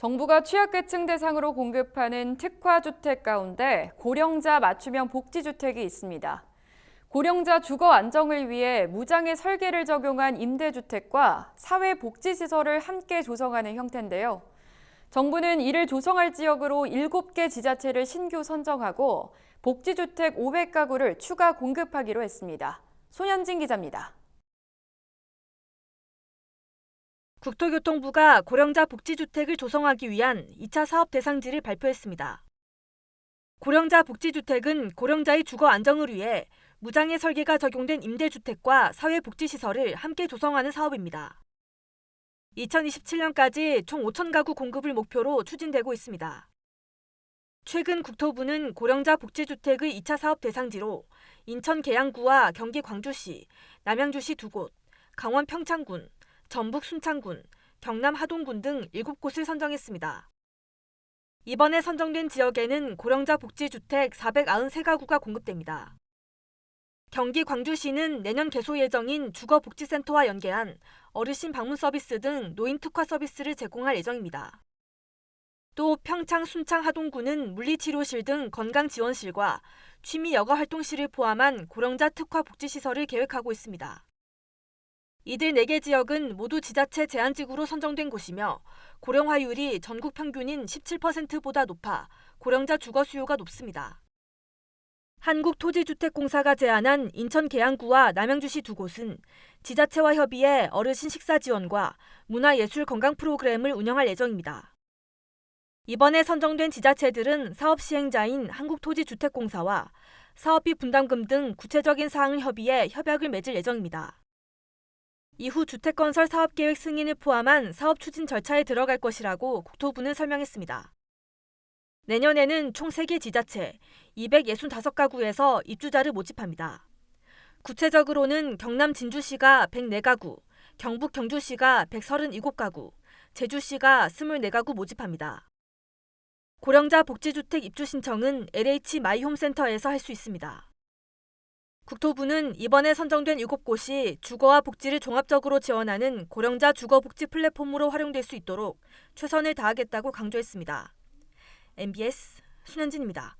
정부가 취약계층 대상으로 공급하는 특화주택 가운데 고령자 맞춤형 복지주택이 있습니다. 고령자 주거 안정을 위해 무장애 설계를 적용한 임대주택과 사회복지시설을 함께 조성하는 형태인데요. 정부는 이를 조성할 지역으로 7개 지자체를 신규 선정하고 복지주택 500가구를 추가 공급하기로 했습니다. 손현진 기자입니다. 국토교통부가 고령자 복지주택을 조성하기 위한 2차 사업 대상지를 발표했습니다. 고령자 복지주택은 고령자의 주거 안정을 위해 무장애 설계가 적용된 임대주택과 사회복지시설을 함께 조성하는 사업입니다. 2027년까지 총 5천 가구 공급을 목표로 추진되고 있습니다. 최근 국토부는 고령자 복지주택의 2차 사업 대상지로 인천 계양구와 경기 광주시, 남양주시 두 곳, 강원 평창군, 전북 순창군, 경남 하동군 등 7곳을 선정했습니다. 이번에 선정된 지역에는 고령자 복지주택 493가구가 공급됩니다. 경기 광주시는 내년 개소 예정인 주거복지센터와 연계한 어르신 방문 서비스 등 노인 특화 서비스를 제공할 예정입니다. 또 평창 순창 하동구는 물리치료실 등 건강지원실과 취미 여가 활동실을 포함한 고령자 특화 복지시설을 계획하고 있습니다. 이들 4개 지역은 모두 지자체 제한지구로 선정된 곳이며 고령화율이 전국 평균인 17%보다 높아 고령자 주거 수요가 높습니다. 한국토지주택공사가 제안한 인천 계양구와 남양주시 두 곳은 지자체와 협의해 어르신 식사 지원과 문화예술 건강 프로그램을 운영할 예정입니다. 이번에 선정된 지자체들은 사업 시행자인 한국토지주택공사와 사업비 분담금 등 구체적인 사항을 협의해 협약을 맺을 예정입니다. 이후 주택건설 사업계획 승인을 포함한 사업 추진 절차에 들어갈 것이라고 국토부는 설명했습니다. 내년에는 총 3개 지자체 265가구에서 입주자를 모집합니다. 구체적으로는 경남 진주시가 104가구, 경북 경주시가 137가구, 제주시가 24가구 모집합니다. 고령자 복지주택 입주 신청은 LH 마이홈센터에서 할 수 있습니다. 국토부는 이번에 선정된 7곳이 주거와 복지를 종합적으로 지원하는 고령자 주거복지 플랫폼으로 활용될 수 있도록 최선을 다하겠다고 강조했습니다. MBS 순현진입니다.